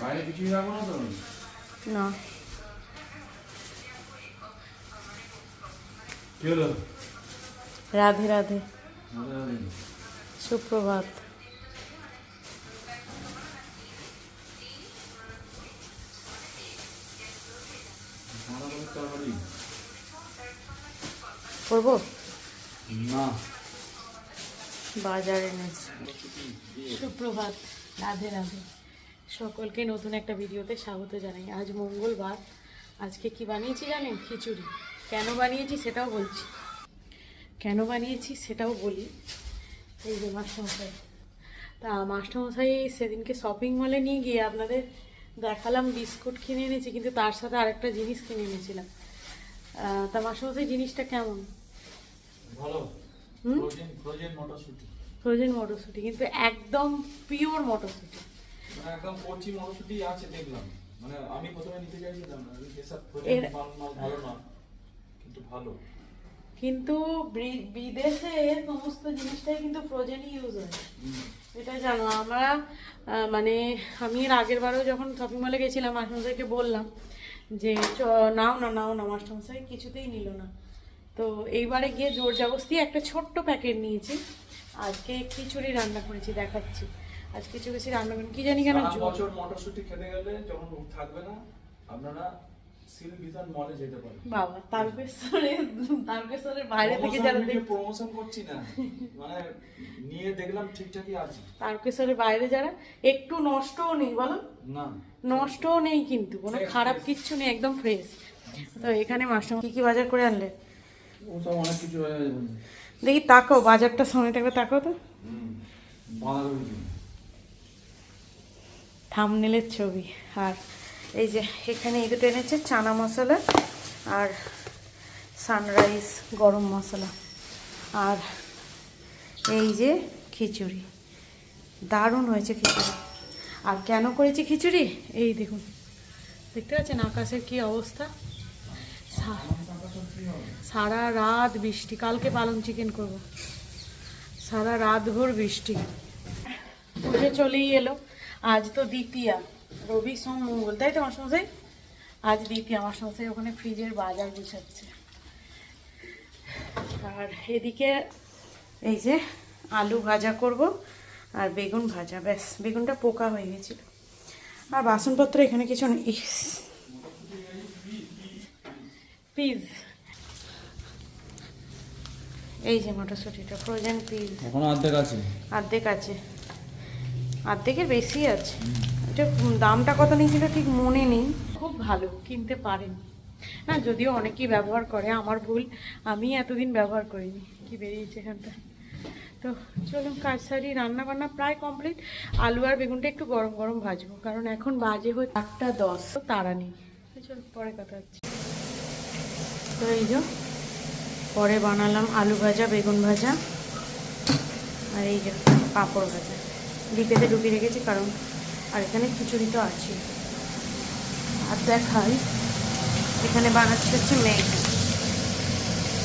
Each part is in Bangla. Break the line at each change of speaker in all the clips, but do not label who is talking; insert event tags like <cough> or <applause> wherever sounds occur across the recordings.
বাইরে কিছুই রাখব না তো?
না।
কি হলো?
রাধে রাধে। সুপ্রভাত। করব?
না।
বাজার এনেছি। সুপ্রভাত। রাধে রাধে। সকলকে নতুন একটা ভিডিওতে স্বাগত জানাই। আজ মঙ্গলবার। আজকে কি বানিয়েছি জানেন? খিচুড়ি। কেন বানিয়েছি সেটাও বলছি। কেন বানিয়েছি সেটাও বলি। এই যে মাস্টারমশাই। তা মাস্টারমশাই সেদিনকে শপিং মলে নিয়ে গিয়ে আপনাদের দেখালাম বিস্কুট কিনে এনেছি কিন্তু তার সাথে আরেকটা জিনিস কিনে এনেছিলাম। তা মাস্টারমশাই জিনিসটা কেমন?
ভালো? ফ্রোজেন ফ্রোজেন মটরশুঁটি।
ফ্রোজেন মটরশুঁটি কিন্তু একদম পিওর মটরশুঁটি।
মানে একদম কচি মটরশুঁটি আছে দেখলাম। মানে আমি প্রথমে নিতে চাইছিলাম না মাল মাল ভালো না কিন্তু ভালো।
কিন্তু বিদেশে সমস্ত জিনিসটাই কিন্তু ফ্রোজেনই ইউজ হয়। এটা জানো আমরা মানে আমি এর আগের বারও যখন শপিং মলে গেছিলাম মাস্টারমশাইকে বললাম যে নাও না নাও না মাস্টারমশাই কিছুতেই নিল না। তো এইবারে গিয়ে জোর জবস্তি একটা ছোট্ট প্যাকেট নিয়েছি। আজকে খিচুড়ি রান্না করেছি দেখাচ্ছি। আজ কিছু কিছু রান্না কি জানি কেন
বছর মটরশুঁটি খেতে গেলে যখন থাকবে না আপনারা সিল মলে যেতে পারেন।
বাবা তারকেশ্বরে তারকেশ্বরের বাইরে থেকে যারা দেখ
প্রমোশন করছি না। মানে নিয়ে দেখলাম ঠিকঠাকই আছে।
তারকেশ্বরের বাইরে যারা একটু নষ্টও নেই বলো?
না।
নষ্টও নেই কিন্তু কোনো খারাপ কিচ্ছু নেই একদম ফ্রেশ তো এখানে মাস্টার কি কি বাজার করে আনলে?
ও অনেক কিছু
দেখি তাকাও বাজারটা সমেত থাকবে তাকাও তো।
বাঁধাকপি।
থামনেলের ছবি। আর এই যে এখানে এই দুটো এনেছে, চানা মশলা আর সানরাইজ গরম মশলা। আর এই যে খিচুড়ি। দারুণ হয়েছে খিচুড়ি। আর কেন করেছি খিচুড়ি? এই দেখুন। দেখতে পাচ্ছেন আকাশের কি অবস্থা? সারা রাত বৃষ্টি। কালকে পালং চিকেন করব। সারা রাত ভোর বৃষ্টি। পুজো চলেই এলো। আজ তো দ্বিতীয়া। রবি সোম মঙ্গল তাই তো আমার সমস্যাই আজ দ্বিতীয়া আমার সমস্যায় ওখানে ফ্রিজের বাজার গুছাচ্ছে। আর এদিকে এই যে আলু ভাজা করব আর বেগুন ভাজা ব্যাস। বেগুনটা পোকা হয়ে গেছিল। আর বাসনপত্র এখানে কিছু নেই। পিস এই যে মটরশুঁটিটা ফ্রোজেন পিস
এখনও অর্ধেক আছে।
অর্ধেক আছে। অর্ধেকের বেশি আছে। এটা দামটা কত নিয়েছিল ঠিক মনে নেই। খুব ভালো, কিনতে পারেন। না, যদিও অনেকেই ব্যবহার করে, আমার ভুল, আমি এতদিন ব্যবহার করিনি। কি বেরিয়েছে এখানটা? তো চলুন কাজ সারি রান্না বান্না প্রায় কমপ্লিট আলু আর বেগুনটা একটু গরম গরম ভাজবো, কারণ এখন বাজে হয়ে আটটা দশ। তো তারা নেই। চল, পরে কথা হচ্ছে। তো এই যে, পরে বানালাম আলু ভাজা, বেগুন ভাজা, আর এই যে পাঁপড় ভাজা। ডিপেতে ঢুকিয়ে রেখেছি কারণ আর এখানে খিচুড়ি তো আছে। আর দেখাই, এখানে বানাচ্ছি হচ্ছে ম্যাগি।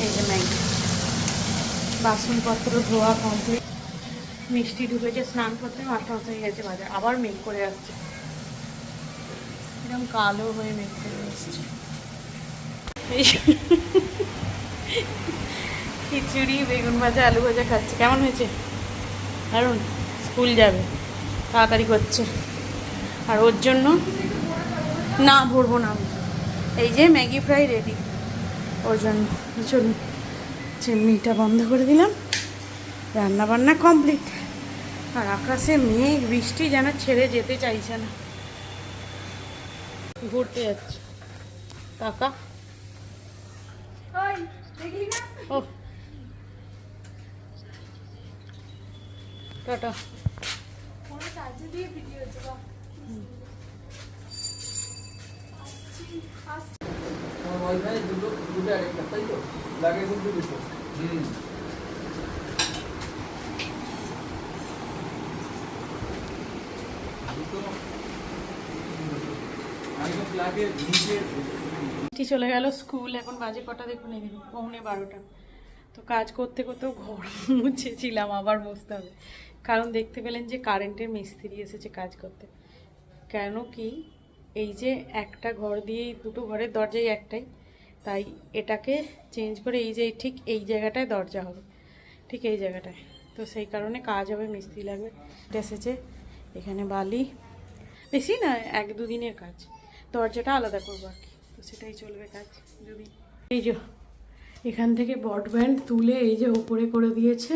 এই যে ম্যাগি। বাসনপত্র, ধোয়া কমপ্লিট মিষ্টি ঢুকেছে, স্নান করতে মাথা হয়ে গেছে বাজার। আবার মেঘ করে আসছে। এরকম কালো হয়ে মেঘ করে আসছে। খিচুড়ি, বেগুন ভাজা, আলু ভাজা খাচ্ছে। কেমন হয়েছে? দারুণ? স্কুল যাবে। তাড়াতাড়ি করছে। আর ওর জন্য না ভরবো না। আমি এই যে ম্যাগি ফ্রাই রেডি। ওর জন্য। চলুন চিমনিটা বন্ধ করে দিলাম। রান্না বান্না কমপ্লিট। আর আকাশে মেঘ বৃষ্টি যেন ছেড়ে যেতে চাইছে না। ঘুরতে যাচ্ছে। কাকা? ও টাটা। চলে গেল স্কুল, এখন বাজে কটা দেখুন পৌনে বারোটা। তো কাজ করতে করতেও ঘর <laughs> মুছেছিলাম, আবার বসতে হবে। কারণ দেখতে পেলেন যে কারেন্টের মিস্ত্রি এসেছে কাজ করতে। কেন কি এই যে একটা ঘর দিয়েই দুটো ঘরের দরজাই একটাই, তাই এটাকে চেঞ্জ করে এই যে ঠিক এই জায়গাটায় দরজা হবে, ঠিক এই জায়গাটায়। তো সেই কারণে কাজ হবে, মিস্ত্রি লাগবে। এসেছে এখানে বালি, বেশি না, এক দুদিনের কাজ। দরজাটা আলাদা করব আর কি, তো সেটাই চলবে কাজ দুদিন এই যে, এখান থেকে বটব্যান্ড তুলে এই যে ওপরে করে দিয়েছে।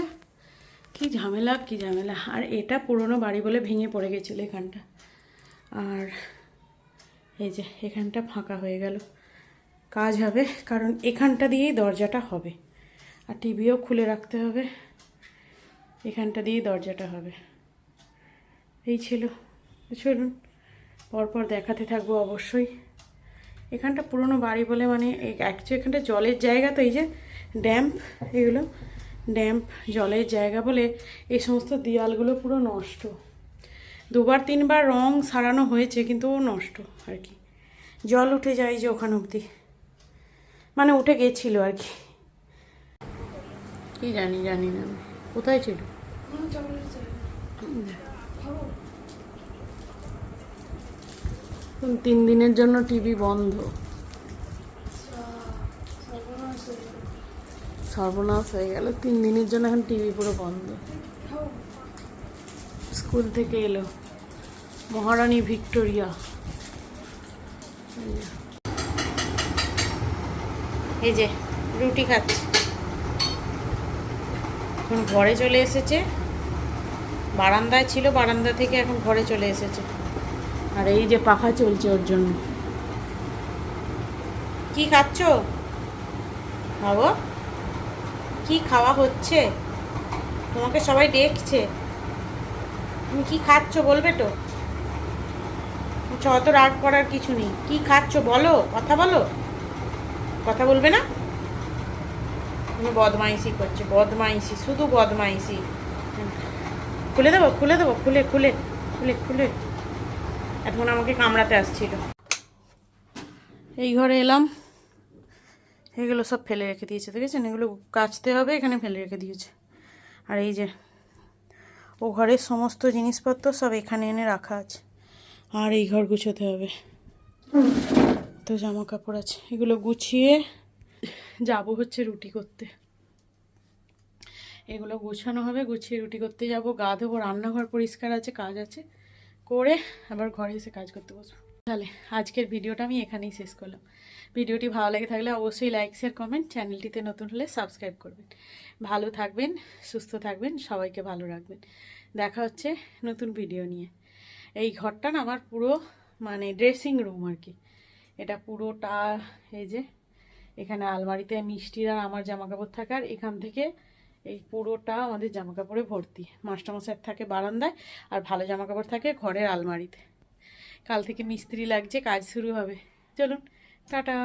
কি ঝামেলা কি ঝামেলা। আর এটা পুরনো বাড়ি বলে ভেঙে পড়ে গেছিল এখানটা। আর এই যে, এখানটা ফাঁকা হয়ে গেল। কাজ হবে, কারণ এখানটা দিয়েই দরজাটা হবে। আর টিভিও খুলে রাখতে হবে। এখানটা দিয়েই দরজাটা হবে। এই ছিল। চলুন, পরপর দেখাতে থাকব অবশ্যই। এখানটা পুরনো বাড়ি বলে মানে অ্যাকচুয়ালি এখানটা জলের জায়গা তো এই যে, ড্যাম্প এগুলো। ড্যাম্প, জলের জায়গা বলে এই সমস্ত দেয়ালগুলো পুরো নষ্ট। দুবার, তিনবার রং সারানো হয়েছে, কিন্তু ও নষ্ট আর কি। জল উঠে যায় যে ওখান অবধি। মানে উঠে গেছিল আর কি। কি জানি জানি না। কোথায় ছিল? তিন দিনের জন্য টিভি বন্ধ। সর্বনাশ হয়ে গেল। তিন দিনের জন্য এখন টিভি পুরো বন্ধ। স্কুল থেকে এলো। মহারানী ভিক্টোরিয়া। এই যে, রুটি খাচ্ছে। এখন ঘরে চলে এসেছে। বারান্দায় ছিল, বারান্দা থেকে এখন ঘরে চলে এসেছে। আর এই যে পাখা চলছে ওর জন্য। কি খাচ্ছ? বাবু? কি খাওয়া হচ্ছে? তোমাকে সবাই দেখছে। তুমি কি খাচ্ছ বলবে তো? অত রাগ করার কিছু নেই। কি খাচ্ছ বলো? কথা বলো। কথা বলবে না? তুমি বদমাইশি করছে, বদমাইশি, শুধু বদমাইশি। খুলে দেবো খুলে দেবো, খুলে খুলে খুলে খুলে। এখন আমাকে কামড়াতে আসছিল। এই ঘরে এলাম। এগুলো সব ফেলে রেখে দিয়েছে দেখেছেন এগুলো কাচতে হবে, এখানে ফেলে রেখে দিয়েছে। আর এই যে, ও ঘরের সমস্ত জিনিসপত্র সব এখানে এনে রাখা আছে। আর এই ঘর গুছোতে হবে। তো জামা কাপড় আছে, এগুলো গুছিয়ে যাব হচ্ছে রুটি করতে। এগুলো গুছানো হবে, গুছিয়ে রুটি করতে যাব, গা ধোবো, রান্নাঘর পরিষ্কার আছে, কাজ আছে। করে আবার ঘরে এসে কাজ করতে বসবো। তাহলে আজকের ভিডিওটা আমি এখানেই শেষ করলাম। ভিডিওটি ভালো লাগে থাকলে অবশ্যই লাইক শেয়ার কমেন্ট চ্যানেলটিতে নতুন হলে সাবস্ক্রাইব করবেন। ভালো থাকবেন, সুস্থ থাকবেন, সবাইকে ভালো রাখবেন। দেখা হচ্ছে নতুন ভিডিও নিয়ে। এই ঘরটা না আমার পুরো মানে ড্রেসিং রুম আর কি। এটা পুরোটা এই যে এখানে আলমারিতে মিষ্টির আর আমার জামা কাপড় থাকে আর এখান থেকে এই পুরোটা আমাদের জামা কাপড়ে ভর্তি। মাস্টারমশাই থাকে বারান্দায় আর ভালো জামা কাপড় থাকে ঘরের আলমারিতে। কাল থেকে মিস্ত্রি লাগছে, কাজ শুরু হবে। চলুন। টাটা